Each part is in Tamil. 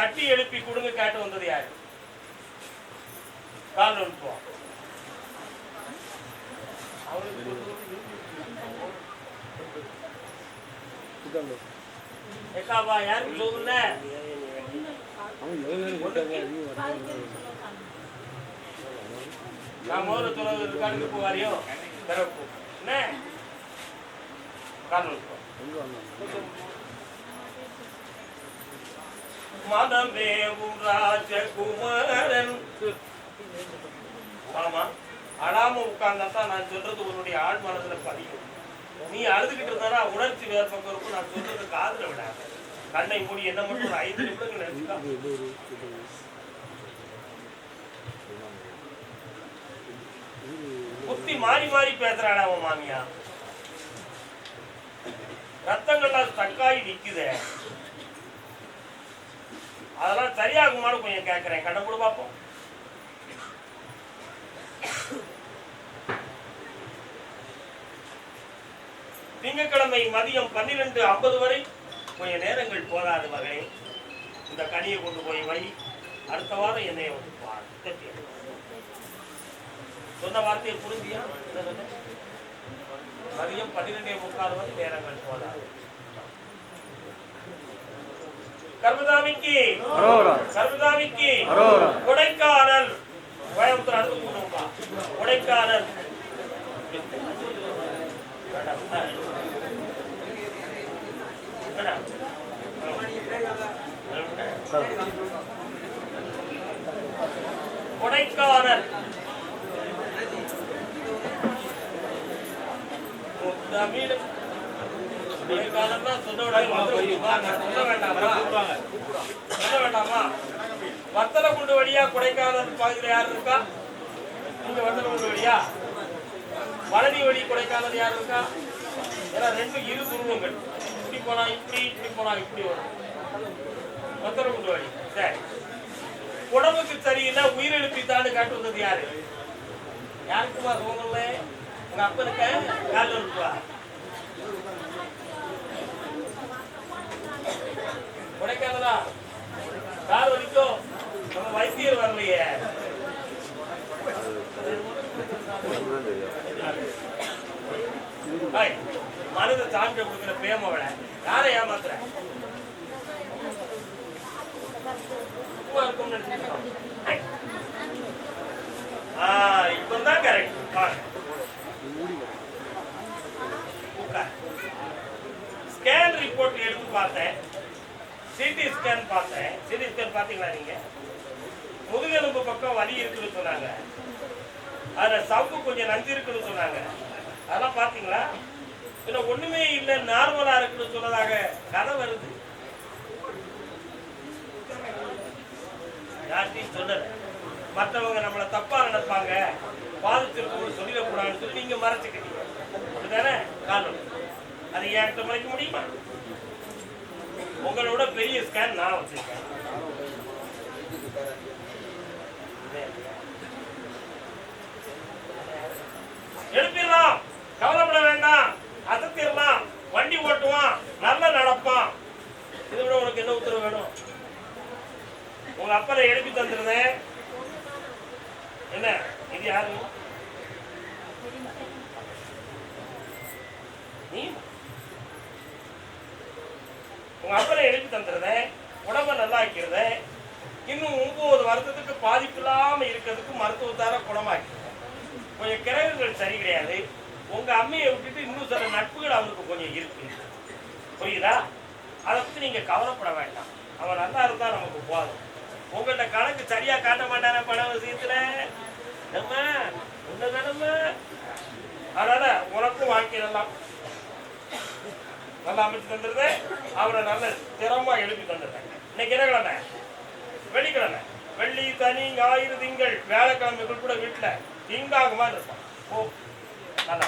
தட்டி எழுப்பி கொடுங்க கேட்டு வந்தது யாரு? கால் அனுப்புவோம் ஏக்காவா யாருக்கு சொல்லுங்க நான் மோர தொலைவு இருக்கானுக்கு போவாரியோ? பிறப்பு என்ன? கால் அனுப்புவோம் மதமேவும் ராஜகுமாரன். ஆமா அழாம உட்கார்ந்தா தான் நான் சொல்றது உன்னுடைய ஆழ் மனதுல பதியும். நீ அழுதுகிட்டு இருந்தா உணர்ச்சி வேற பக்கம் இருக்கும். நான் சொல்றது காதுல விட கண்ணை மூடி என்ன மட்டும் ஒரு ஐந்து நிமிடங்கள் புத்தி மாறி மாறி பேசுறாடா உன் மாமியா ரத்தங்கள்லாம் ஸ்டக்காகி நிக்குதே. அதெல்லாம் சரியாகுமான்னு கொஞ்சம் கேட்குறேன் கண்ணை கூட பார்ப்போம். திங்கக்கிழமை மதியம் பன்னிரெண்டு ஐம்பது வரை கொஞ்சம் நேரங்கள் போதாது மகனே. இந்த கனியை கொண்டு போய் வை. அடுத்த வாரம் என்னைய வந்து சொன்ன வார்த்தையை புரிஞ்சியா மதியம் பன்னிரெண்டே முக்கால் வரை நேரங்கள் போதாது. கர்மதாமிக்கு. கர்மதாமிக்கு. கொடைக்கானல். கோயம்புத்தூர் அடுத்து போனோம்ப்பா கொடைக்கானல். கொடைக்கானல். தமிழ் கொடைக்கானல்னா சொன்ன வேண்டாமா? சொல்ல வேண்டாமா சொல்ல வேண்டாமா வத்தல குண்டு வழியா கொடைக்கானல் பகுதியில் யார் இருக்கா? இங்க வத்தல வழியா? பழனி வழி கொடைக்கானல் யார் இருக்கா? ஏன்னா ரெண்டு இரு துருவங்கள் இப்படி போனா இப்படி இப்படி போனா இப்படி வரும். வத்தல வழி. சரி. உடம்புக்கு சரியில்லை உயிரெழுப்பித்தான்னு காட்டு வந்தது யாரு? யாருக்குமா தோணல உங்க அப்பனுக்கு கால் இருக்குவா கொடைக்கானலா? கால் வலிக்கும் நம்ம வைத்தியர் வரலையே. ஹாய், மனதை தாண்டி கொடுக்குற பேமவளை யாரை ஏமாத்துற? சும்மா இருக்கும்னு நினைச்சிருக்கோம். ஸ்கேன் பார்த்தேன். சிடி ஸ்கேன் பார்த்தீங்களா நீங்க? முதுகெலும்பு பக்கம் வலி இருக்குன்னு சொன்னாங்க. அதில் சவ்வு கொஞ்சம் நஞ்சு இருக்குன்னு சொன்னாங்க. அதெல்லாம் பார்த்தீங்களா? இதுல ஒன்றுமே இல்லை நார்மலாக இருக்குன்னு சொன்னதாக கதை வருது. யார்கிட்டையும் சொல்லல. மற்றவங்க நம்மளை தப்பாக நினைப்பாங்க. பாதிச்சிருக்கோம்னு சொல்லிடக்கூடாதுன்னு சொல்லி நீங்கள் மறைச்சிக்கிட்டீங்க. அப்படிதானே காரணம். அதை என்கிட்ட மறைக்க முடியுமா? உங்களோட பெரிய ஸ்கேன் நான் வச்சிருக்கேன். எழுப்பிடலாம் கவலைப்பட வேண்டாம். அசத்திடலாம். வண்டி ஓட்டுவான். நல்லா நடப்பான். இதை விட உனக்கு என்ன உத்தரவு வேணும்? உங்க அப்பரை எழுப்பி தந்துருந்தேன் என்ன? இது யாரு? நீ? உங்க அப்பரை எழுப்பி தந்துருந்தேன் உடம்ப நல்லா ஆக்கிறதேன் இன்னும் ஒன்பது வருஷத்துக்கு பாதிப்பு இல்லாம இருக்கிறதுக்கு மருத்துவத்தார குணமாக்கிறேன் கொஞ்சம் கிரகங்கள் சரி கிடையாது. உங்க அம்மையை விட்டுட்டு இன்னும் சில நட்புகள் அவருக்கு கொஞ்சம் இருக்கு. புரியுதா? அதை பத்தி நீங்க கவலைப்பட வேண்டாம். அவன் நல்லா இருந்தா நமக்கு போதும் உங்கள்கிட்ட கணக்கு சரியா காட்ட மாட்டானே பணம் விஷயத்துல? நம்ம உன்னதானம்மா அதனால உனக்கும் வாழ்க்கையிலலாம் நல்லா அமைச்சு தந்துருது அவரை நல்ல திறமா எழுப்பி தந்துடுறேன். இன்னைக்கு என்ன கிழமை வெள்ளிக்கிழமை வெள்ளி தனி ஞாயிறு திங்கள் வியாழக்கிழமைகள் கூட வீட்டில் திங்காக மாதிரி இருப்பான். ஓ நல்லா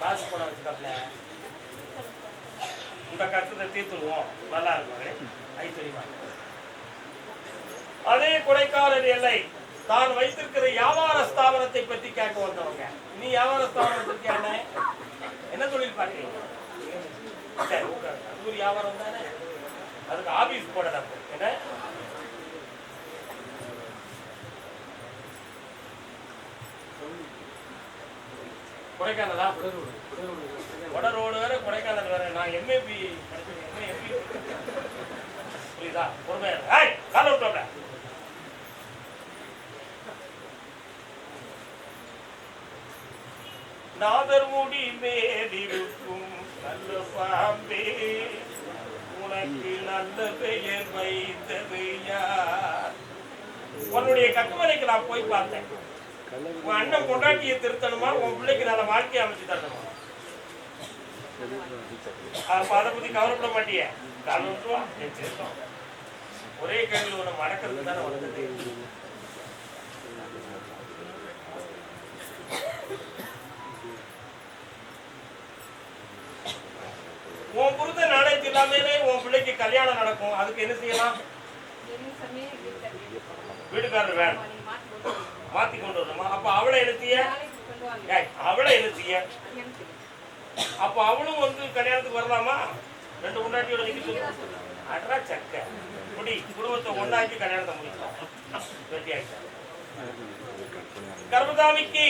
காசு பணம் வச்சுக்காப்ல. இந்த கஷ்டத்தை தீர்த்துடுவோம். நல்லா இருக்கும். ஐஸ்வர்யமா அதே கொடைக்கானல் எல்லை தான் வைத்திருக்கிற வியாபார ஸ்தாபனத்தை பற்றி கேட்க வந்தவங்க. நீ வியாபார ஸ்தாபனம் பத்தி என்ன? என்ன தொழில் பார்க்கறீங்க? சரி அது ஒரு வியாபாரம் தானே? அதுக்கு ஆபீஸ் போடலாம் என்ன? கொடைக்கானலா? வட ரோடு வேற கொடைக்கானல் வேற. நான் எம்ஏபி படிச்சிருக்கேன் எம்பி புரியுதா? பொறுமையா இரு. கால விட்டோம்ல நாதர் முடி மேலிருக்கும் நல்ல பாம்பே. உனக்கு நல்ல பெயர் வைத்தது யார்? உன்னுடைய கட்டுமனைக்கு நான் போய் பார்த்தேன். உன் அண்ணன் பொண்டாட்டியை திருத்தணுமா? உன் பிள்ளைக்கு நல்ல வாழ்க்கையை அமைச்சு தரணுமா? அப்ப அதை பத்தி கவலைப்பட மாட்டிய? காலம் என் ஒரே கேள்வி உன்னை மடக்கிறது தானே வந்தது. எல்லாமே உன் பிள்ளைக்கு கல்யாணம் நடக்கும். அதுக்கு என்ன செய்யலாம்? வீட்டுக்காரர் வேணும். மாத்தி கொண்டு வரணுமா? அப்ப அவளை என்ன செய்ய? ஏய், அவளை என்ன செய்ய? அப்ப அவளும் வந்து கல்யாணத்துக்கு வரலாமா? ரெண்டு முன்னாடியோட நிக்க அட்ரா சக்க. முடி குடும்பத்தை ஒன்னாக்கி கல்யாணத்தை முடிக்கலாம். வெட்டி ஆயிட்டா. கர்மதாமிக்கு